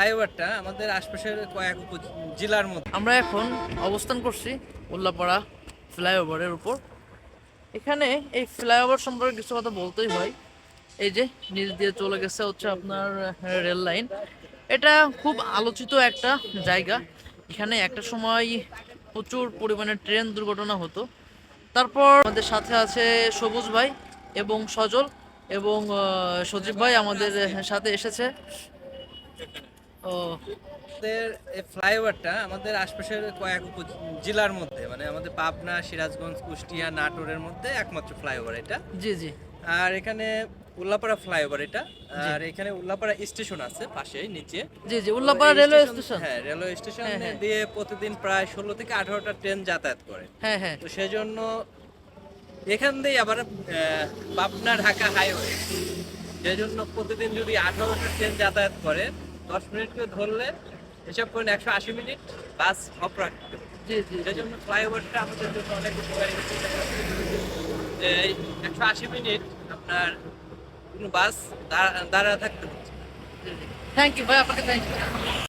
ফ্লাইওভারটা আমাদের আশপাশের কয়েক জেলার মধ্যে। আমরা এখন অবস্থান করছি উল্লাপাড়া ফ্লাইওভারের উপর। এখানে এই ফ্লাইওভার সম্পর্কে কিছু কথা বলতেই হয়। এই যে নিচ দিয়ে চলে গেছে হচ্ছে আপনার রেল লাইন। এটা খুব আলোচিত একটা জায়গা। এখানে একটা সময় প্রচুর পরিমাণে ট্রেন দুর্ঘটনা হতো। তারপর আমাদের সাথে আছে সবুজ ভাই এবং সজল এবং সজীব ভাই আমাদের সাথে এসেছে। ও। আমাদের এই ফ্লাইওভারটা আমাদের আশপাশের কয়েক জেলার মধ্যে মানে আমাদের পাবনা সিরাজগঞ্জ কুষ্টিয়া নাটোরের মধ্যে একমাত্র ফ্লাইওভার এটা। জি জি। আর এখানে উল্লাপাড়া ফ্লাইওভার এটা। আর এখানে উল্লাপাড়া স্টেশন আছে পাশেই নিচে। জি জি উল্লাপাড়া রেলওয়ে স্টেশন হ্যাঁ রেলওয়ে স্টেশন হ্যাঁ, হ্যাঁ। দিয়ে প্রতিদিন প্রায় ষোলো থেকে আঠারোটা ট্রেন যাতায়াত করে। হ্যাঁ হ্যাঁ। তো সেই জন্য এখান দিয়ে আবার পাবনা ঢাকা হাইওয়ে সেই জন্য প্রতিদিন যদি আঠারোটা ট্রেন যাতায়াত করে দশ মিনিট করে ধরলে এসব করেন একশো আশি মিনিট বাস অফ রাখতে জি জি। সেই জন্য ফ্লাইওভারটা আমাদের জন্য অনেক উপকারী। এই একশো আশি মিনিট আপনার কোনো বাস দাঁড়া দাঁড়া থাকতে হচ্ছে থ্যাংক ইউ ভাই আপনাকে থ্যাংক ইউ